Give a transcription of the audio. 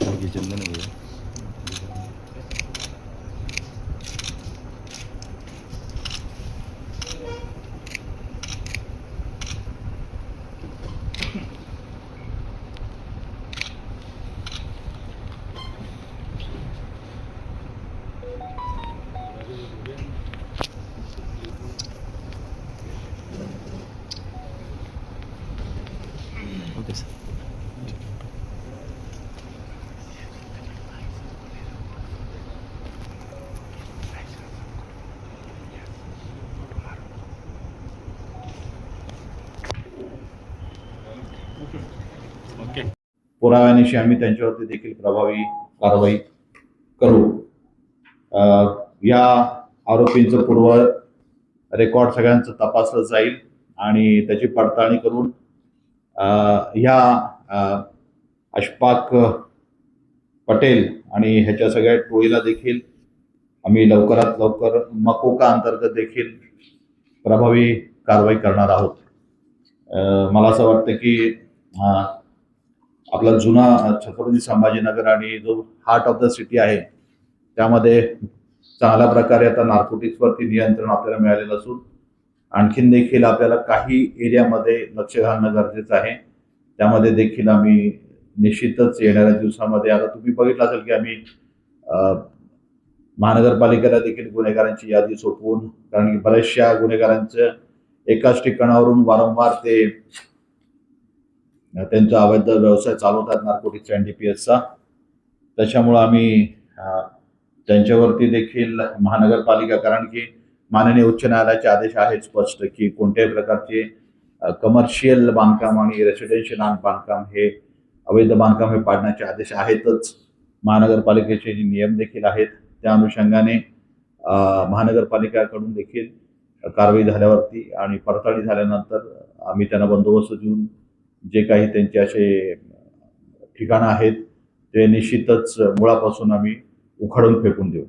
Burada gecemden oluyor. Okay sir पुराव्यानिशी आम्ही त्यांच्यावरती देखील प्रभावी कारवाई करू. या आरोपींचं पूर्व रेकॉर्ड सगळ्यांचं तपासलं जाईल आणि त्याची पडताळणी करून ह्या अशफाक पटेल आणि ह्याच्या सगळ्या टोळीला देखील आम्ही लवकरात लवकर मकोका अंतर्गत देखील प्रभावी कारवाई करणार आहोत. मला असं वाटतं की आपला जुना छत्रपती संभाजीनगर आणि जो हार्ट ऑफ द सिटी आहे त्यामध्ये चांगल्या प्रकारे आता नार्कोटिक्सवरती नियंत्रण आपल्याला मिळालेलं असून आणखीन देखील आपल्याला काही एरियामध्ये लक्ष घालणं गरजेचं आहे. त्यामध्ये देखील आम्ही निश्चितच येणाऱ्या दिवसामध्ये आता तुम्ही बघितलं असेल की आम्ही महानगरपालिकेला देखील गुन्हेगारांची यादी सोपवून कारण की बऱ्याचशा गुन्हेगारांचं एकाच ठिकाणावरून वारंवार ते त्यांचा अवैध व्यवसाय चालवतात नार्कोटिक्स एन डी पी एसचा त्याच्यामुळं आम्ही त्यांच्यावरती देखील महानगरपालिका कारण की माननीय उच्च न्यायालयाचे आदेश आहेत स्पष्ट की कोणत्याही प्रकारचे कमर्शियल बांधकाम आणि रेसिडेन्शियल बांधकाम हे अवैध बांधकाम हे पाडण्याचे आदेश आहेतच. महानगरपालिकेचे जे नियम देखील आहेत त्या अनुषंगाने महानगरपालिकाकडून देखील कारवाई झाल्यावरती आणि पडताळणी झाल्यानंतर आम्ही त्यांना बंदोबस्त देऊन जे काही त्यांचे असे ठिकाणं आहेत ते निश्चितच मुळापासून आम्ही उखाडून फेकून देऊ.